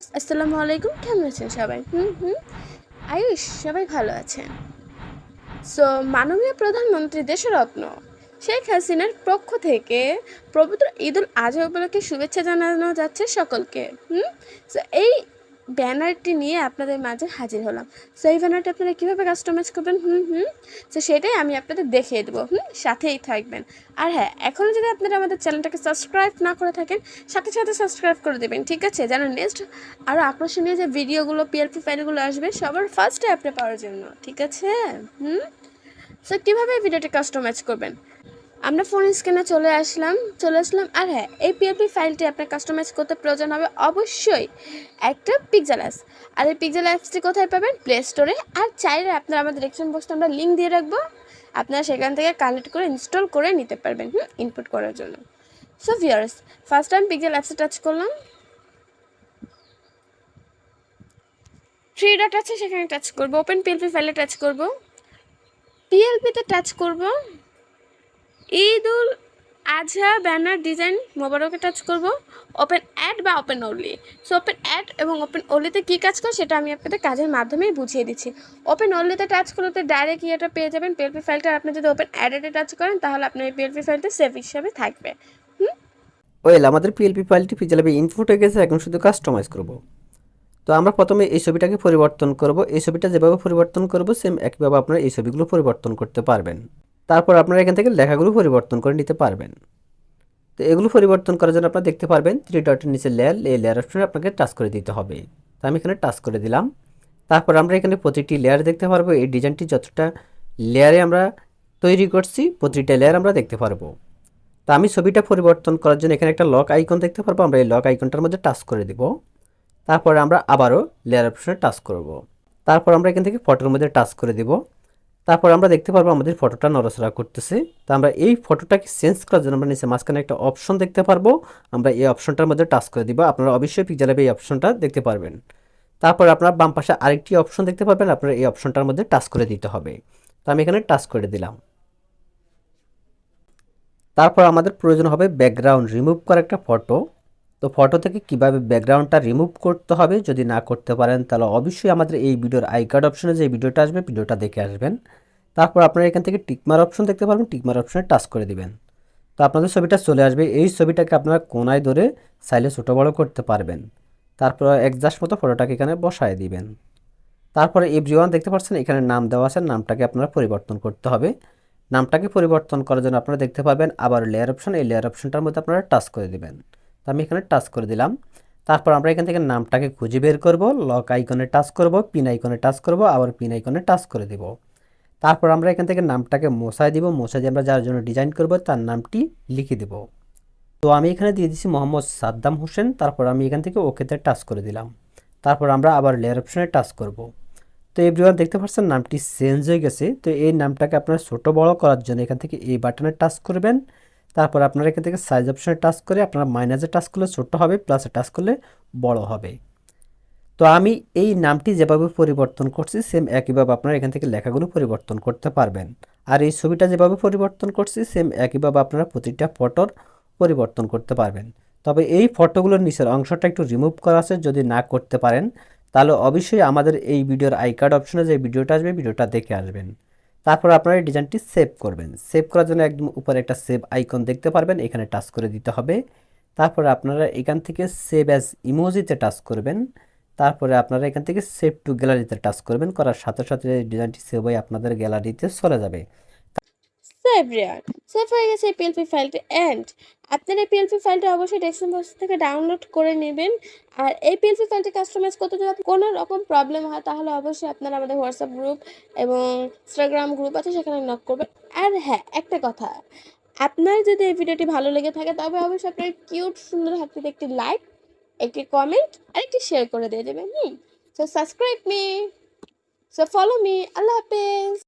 আসসালামু আলাইকুম, কেমন আছেন সবাই? হুম হুম। আয়ুষ, সবাই ভালো আছেন? সো মাননীয় প্রধানমন্ত্রী দেশরত্ন শেখ হাসিনার পক্ষ থেকে পবিত্র ঈদ উল আজহা উপলক্ষে শুভেচ্ছা জানানো যাচ্ছে সকলকে। হুম? সো এই ব্যানারটি নিয়ে আপনাদের মাঝে হাজির হলাম। সো এই ব্যানারটি আপনারা কীভাবে কাস্টমাইজ করবেন? হুম হুম। তো সেটাই আমি আপনাদের দেখিয়ে দেবো। হুম, সাথেই থাকবেন। আর হ্যাঁ এখনও যদি আপনারা আমাদের চ্যানেলটাকে সাবস্ক্রাইব না করে থাকেন, সাথে সাথে সাবস্ক্রাইব করে দেবেন, ঠিক আছে? যেন নেক্সট আরও আকর্ষণীয় যে ভিডিওগুলো পিএলপি ফাইলগুলো আসবে, সবার ফার্স্টে আপনি পাওয়ার জন্য, ঠিক আছে? হুম? সো কীভাবে ভিডিওটি কাস্টমাইজ করবেন? আমরা ফোন স্ক্রিনে চলে আসলাম চলে আসলাম। আর হ্যাঁ এই পিএলপি ফাইলটি আপনার কাস্টমাইজ করতে প্রয়োজন হবে অবশ্যই একটা পিকজেল অ্যাপস আর এই পিকজেল অ্যাপসটি কোথায় পাবেন? প্লে স্টোরে আর চাইলে আপনারা আমাদের ডিসক্রিপশন বক্সে আমরা লিঙ্ক দিয়ে রাখব। আপনারা সেখান থেকে কানেক্ট করে ইনস্টল করে নিতে পারবেন, হুম ইনপুট করার জন্য। So viewers first time pixel অ্যাপসে টাচ করলাম। থ্রি ডট আছে, সেখানে টাচ করব। ওপেন পিএলপি ফাইলে টাচ করব। পিএলপিতে টাচ করব। ঈদ উল আজহা ব্যানার ডিজাইন মোবারকে টাচ করব। ওপেন অ্যাড বা open only so open add এবং ওপেন ওনলিতে কী কাজ করে সেটা আমি আপনাদের কাজের মাধ্যমেই বুঝিয়ে দিচ্ছি। ওপেন ওনলিতে টাচ করলে তো ডাইরেক্ট ইয়েটা পেয়ে যাবেন। পিএলপি ফাইলটা আপনি যদি ওপেন অ্যাডেডে টাচ করেন, তাহলে আপনার এই পিএলপি ফাইলটা সেভ হিসাবে থাকবে। ওয়েল, আমাদের পিএলপি ফাইলটি পিজেলাবে ইনপুট হয়ে গেছে, এখন শুধু কাস্টমাইজ করব। তো আমরা প্রথমে এই ছবিটাকে পরিবর্তন করব। এই ছবিটা যেভাবে পরিবর্তন করব সেম একইভাবে আপনারা এই ছবিগুলো পরিবর্তন করতে পারবেন। তারপর আপনারা এখান থেকে লেখাগুলো পরিবর্তন করে নিতে পারবেন। তো এগুলো পরিবর্তন করার জন্য আপনারা দেখতে পারবেন থ্রি ডটের নিচে লেয়ার এই লেয়ার অপশনে আপনাকে টাচ করে দিতে হবে। তো আমি এখানে টাচ করে দিলাম। তারপর আমরা এখানে প্রতিটি লেয়ার দেখতে পারব। এই ডিজাইনটি যতটা লেয়ারে আমরা তৈরি করছি, প্রতিটা লেয়ার আমরা দেখতে পারব। তো আমি ছবিটা পরিবর্তন করার জন্য এখানে একটা লক আইকন দেখতে পারব। আমরা এই লক আইকনটার মধ্যে টাচ করে দিব। তারপর আমরা আবারও লেয়ার অপশনে টাচ করব। তারপর আমরা এখান থেকে ফটোর মধ্যে টাচ করে দিব। তারপর আমরা দেখতে পারব আমাদের ফটোটা নড়াচড়া করতেছে। তো আমরা এই ফটোটাকে চেঞ্জ করার জন্য আমরা নিচে মাঝখানে একটা অপশন দেখতে পারব। আমরা এই অপশনটার মধ্যে টাচ করে দিব। আপনারা অবশ্যই পিকজালাবে এই অপশনটা দেখতে পারবেন। তারপর আপনার বাম পাশে আরেকটি অপশন দেখতে পারবেন। আপনার এই অপশনটার মধ্যে টাচ করে দিতে হবে। তো আমি এখানে টাচ করে দিলাম। তারপর আমাদের প্রয়োজন হবে ব্যাকগ্রাউন্ড রিমুভ করা একটা ফটো। তো ফটো থেকে কীভাবে ব্যাকগ্রাউন্ডটা রিমুভ করতে হবে যদি না করতে পারেন, তাহলে অবশ্যই আমাদের এই ভিডিওর আই কার্ড অপশনে যে ভিডিওটা আসবে, ভিডিওটা দেখে আসবেন। তারপর আপনারা এখান থেকে টিকমার অপশন দেখতে পারবেন টিকমার অপশনে টাচ করে দিবেন। তো আপনাদের ছবিটা চলে আসবে, এই ছবিটাকে আপনারা কোনায় ধরে সাইলে ছোটো বড়ো করতে পারবেন। তারপর একজাস্ট মতো ফটোটাকে এখানে বসায় দিবেন। তারপরে এভরিওয়ান দেখতে পাচ্ছেন, এখানে নাম দেওয়া আছে, নামটাকে আপনারা পরিবর্তন করতে হবে। নামটাকে পরিবর্তন করার জন্য আপনারা দেখতে পাবেন, আবার লেয়ার অপশন এই লেয়ার অপশনটার মধ্যে আপনারা টাচ করে দিবেন। তো আমি এখানে টাচ করে দিলাম। তারপর আমরা এখান থেকে নামটাকে খুঁজে বের করব লক আইকনে টাচ করব পিন আইকনে টাচ করব, আবার পিন আইকনে টাচ করে দিব। তারপর আমরা এখান থেকে নামটাকে মোছায় দিব। মোছায় দিয়ে আমরা যার জন্য ডিজাইন করব, তার নামটি লিখে দেব। তো আমি এখানে দিয়ে দিচ্ছি মোহাম্মদ সাদ্দাম হোসেন। তারপর আমি এখান থেকে ওকেতে টাচ করে দিলাম। তারপর আমরা আবার লেয়ার অপশনে টাচ করব। তো এভরিওয়ান দেখতে পাচ্ছেন নামটি চেঞ্জ হয়ে গেছে। তো এই নামটাকে আপনারা ছোট বড় করার জন্য এখান থেকে এই বাটনে টাচ করবেন। তারপর আপনারা এখান থেকে সাইজ অপশনে টাচ করে আপনারা মাইনাসে টাচ করলে ছোট হবে প্লাসে টাচ করলে বড় হবে। তো আমি এই নামটি যেভাবে পরিবর্তন করছি সেম একইভাবে আপনারা এখান থেকে লেখাগুলো পরিবর্তন করতে পারবেন। আর এই ছবিটা যেভাবে পরিবর্তন করছি সেম একইভাবে আপনারা প্রতিটা ফটোর পরিবর্তন করতে পারবেন। তবে এই ফটোগুলোর নিচের অংশটা একটু রিমুভ করা আছে, যদি না করতে পারেন, তাহলে অবশ্যই আমাদের এই ভিডিওর আই কার্ড অপশনে যে ভিডিওটা আসবে, ভিডিওটা দেখে আসবেন। তারপর আপনারা এই ডিজাইনটি সেভ করবেন। সেভ করার জন্য একদম উপরে একটা সেভ আইকন দেখতে পারবেন, এখানে টাচ করে দিতে হবে। তারপরে আপনারা এখান থেকে সেভ অ্যাজ ইমোজিতে টাচ করবেন। তারপরে আপনারা এখান থেকে সেভ টু গ্যালারিতে টাচ করবেন, করার সাথে সাথে ডিজাইনটি সেভ হয়ে আপনাদের গ্যালারিতে চলে যাবে। সেভ রেয়ার সেভ হয়ে গেছে পিএলপি ফাইলটি অ্যান্ড আপনারা পিএলপি ফাইলটা অবশ্যই ডেস্কটপ বক্স থেকে ডাউনলোড করে নেবেন। আর এই ফাইলটি কাস্টমাইজ করতে যদি কোনো রকম প্রবলেম হয়, তাহলে অবশ্যই আপনারা আমাদের হোয়াটসঅ্যাপ গ্রুপ এবং ইনস্টাগ্রাম গ্রুপ আছে, সেখানে করবেন। আর হ্যাঁ একটা কথা, আপনার যদি ভিডিওটি ভালো লেগে থাকে, তবে অবশ্যই আপনার কিউট সুন্দর একটি লাইক একটি কমেন্ট আর একটি শেয়ার করে দিয়ে দেবেন, হুম? So subscribe me so follow me আল্লাহ হাফেজ।